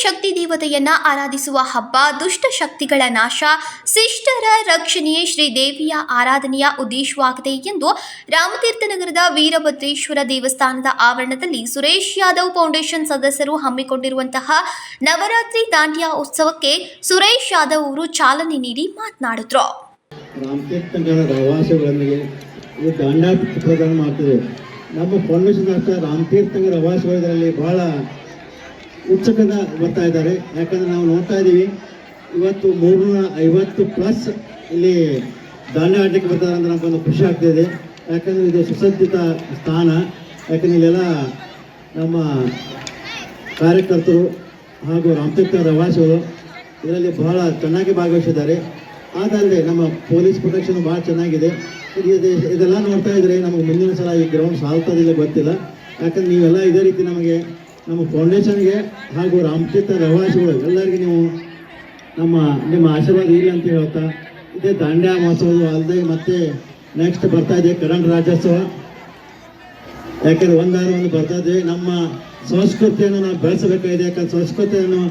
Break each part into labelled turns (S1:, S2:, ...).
S1: ದೇವತೆಯನ್ನ ಆರಾಧಿಸುವ ಹಬ್ಬ, ದುಷ್ಟ ಶಕ್ತಿಗಳ ನಾಶ, ಶಿಷ್ಟರ ರಕ್ಷಣೆಯೇ ಶ್ರೀ ದೇವಿಯ ಆರಾಧನೆಯ ಉದ್ದೇಶವಾಗಿದೆ ಎಂದು ರಾಮತೀರ್ಥ ನಗರದ ವೀರಭದ್ರೇಶ್ವರ ದೇವಸ್ಥಾನದ ಆವರಣದಲ್ಲಿ ಸುರೇಶ್ ಯಾದವ್ ಫೌಂಡೇಶನ್ ಸದಸ್ಯರು ಹಮ್ಮಿಕೊಂಡಿರುವಂತಹ ನವರಾತ್ರಿ ದಾಂಡಿಯ ಉತ್ಸವಕ್ಕೆ ಸುರೇಶ್ ಯಾದವ್ ಅವರು ಚಾಲನೆ ನೀಡಿ ಮಾತನಾಡಿದ್ರು.
S2: ನಮ್ಮ ಫೌಂಡೇಶನ್ ರಾಮತೀರ್ಥಂಗರ ರವಾಸಗಳು ಇದರಲ್ಲಿ ಬಹಳ ಉತ್ಸುಕದ ಬರ್ತಾ ಇದ್ದಾರೆ. ಯಾಕಂದ್ರೆ ನಾವು ನೋಡ್ತಾ ಇದ್ದೀವಿ, ಇವತ್ತು ಮೂರ್ನೂರ ಐವತ್ತು ಪ್ಲಸ್ ಇಲ್ಲಿ ದಾಂಡ್ಯ ಆಡಲಿಕ್ಕೆ ಬರ್ತಾರೆ ಅಂತ ನಮಗೊಂದು ಖುಷಿ ಆಗ್ತಿದೆ ಯಾಕಂದ್ರೆ ಇದು ಸುಸಜ್ಜಿತ ಸ್ಥಾನ. ಯಾಕಂದ್ರೆ ಇಲ್ಲೆಲ್ಲ ನಮ್ಮ ಕಾರ್ಯಕರ್ತರು ಹಾಗೂ ರಾಮತೀರ್ಥ ರವಾಸಿಗಳು ಇದರಲ್ಲಿ ಬಹಳ ಚೆನ್ನಾಗಿ ಭಾಗವಹಿಸಿದ್ದಾರೆ. ಅದಲ್ಲದೆ ನಮ್ಮ ಪೊಲೀಸ್ ಪ್ರೊಟೆಕ್ಷನ್ ಭಾಳ ಚೆನ್ನಾಗಿದೆ. ಇದು ಇದೆಲ್ಲ ನೋಡ್ತಾ ಇದ್ರೆ ನಮಗೆ ಮುಂದಿನ ಸಲ ಈ ಗ್ರೌಂಡ್ ಸಾಲ್ತದಿಲ್ಲ ಗೊತ್ತಿಲ್ಲ. ಯಾಕಂದ್ರೆ ನೀವೆಲ್ಲ ಇದೇ ರೀತಿ ನಮಗೆ ನಮ್ಮ ಫೌಂಡೇಶನ್ಗೆ ಹಾಗೂ ರಾಮತೀರ್ಥ ರವಾಸಿಗಳು ಎಲ್ಲರಿಗೂ ನೀವು ನಮ್ಮ, ನಿಮ್ಮ ಆಶೀರ್ವಾದ ಇಲ್ಲ ಅಂತ ಹೇಳ್ತಾ ಇದೇ ದಾಂಡ್ಯ ಮಹೋತ್ಸವ ಅಲ್ಲದೆ ಮತ್ತೆ ನೆಕ್ಸ್ಟ್ ಬರ್ತಾ ಇದೆ ಕನ್ನಡ ರಾಜ್ಯೋತ್ಸವ. ಯಾಕಂದ್ರೆ ಒಂದಾರು ಒಂದು ಬರ್ತಾ ಇದೆ. ನಮ್ಮ ಸಂಸ್ಕೃತಿಯನ್ನು ನಾವು ಬೆಳೆಸಬೇಕಾಗಿದೆ. ಯಾಕಂದ್ರೆ ಸಂಸ್ಕೃತಿಯನ್ನು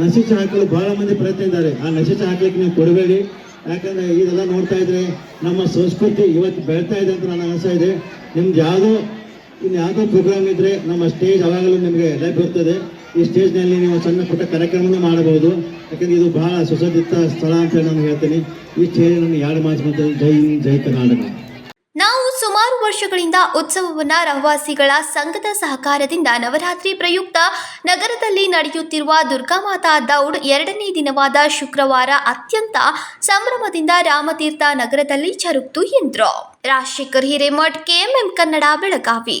S2: ನಶಿಸಿ ಹಾಕಲು ಬಹಳ ಮಂದಿ ಪ್ರಯತ್ನ ಇದ್ದಾರೆ. ಆ ನಶಿಸಿ ಹಾಕ್ಲಿಕ್ಕೆ ನೀವು ಕೊಡಬೇಡಿ. ಯಾಕಂದ್ರೆ ಇದೆಲ್ಲ ನೋಡ್ತಾ ಇದ್ರೆ ನಮ್ಮ ಸಂಸ್ಕೃತಿ ಇವತ್ತು ಬೆಳೀತಾ ಇದೆ ಅಂತ ನನ್ನ ಅನಿಸ್ತಾ ಇದೆ. ನಿಮ್ದು ಯಾವುದೋ ಇನ್ನು ಯಾವುದೋ ಪ್ರೋಗ್ರಾಮ್ ಇದ್ರೆ ನಮ್ಮ ಸ್ಟೇಜ್ ಅವಾಗಲೂ ನಿಮಗೆ ಲೈಫ್ ಇರ್ತದೆ. ಈ ಸ್ಟೇಜ್ನಲ್ಲಿ ನೀವು ಸಣ್ಣ ಪುಟ್ಟ ಕಾರ್ಯಕ್ರಮವನ್ನು ಮಾಡಬಹುದು. ಯಾಕಂದ್ರೆ ಇದು ಬಹಳ ಸುಸಜ್ಜಿತ ಸ್ಥಳ ಅಂತ ನಾನು ಹೇಳ್ತೀನಿ. ಈ ಸ್ಟೇಜ್ ನಾನು ಎರಡು ಮಾತು ಜೈ ಜೈ ಕರ್ನಾಟಕ.
S1: ಸುಮಾರು ವರ್ಷಗಳಿಂದ ಉತ್ಸವವನ್ನ ರಹವಾಸಿಗಳ ಸಂಘದ ಸಹಕಾರದಿಂದ ನವರಾತ್ರಿ ಪ್ರಯುಕ್ತ ನಗರದಲ್ಲಿ ನಡೆಯುತ್ತಿರುವ ದುರ್ಗಾಮಾತಾ ದೌಡ್ ಎರಡನೇ ದಿನವಾದ ಶುಕ್ರವಾರ ಅತ್ಯಂತ ಸಂಭ್ರಮದಿಂದ ರಾಮತೀರ್ಥ ನಗರದಲ್ಲಿ ಜರುಗಿತು ಎಂದರು. ರಾಜಶೇಖರ್ ಹಿರೇಮಠ್, ಕೆಎಂಎಂ ಕನ್ನಡ, ಬೆಳಗಾವಿ.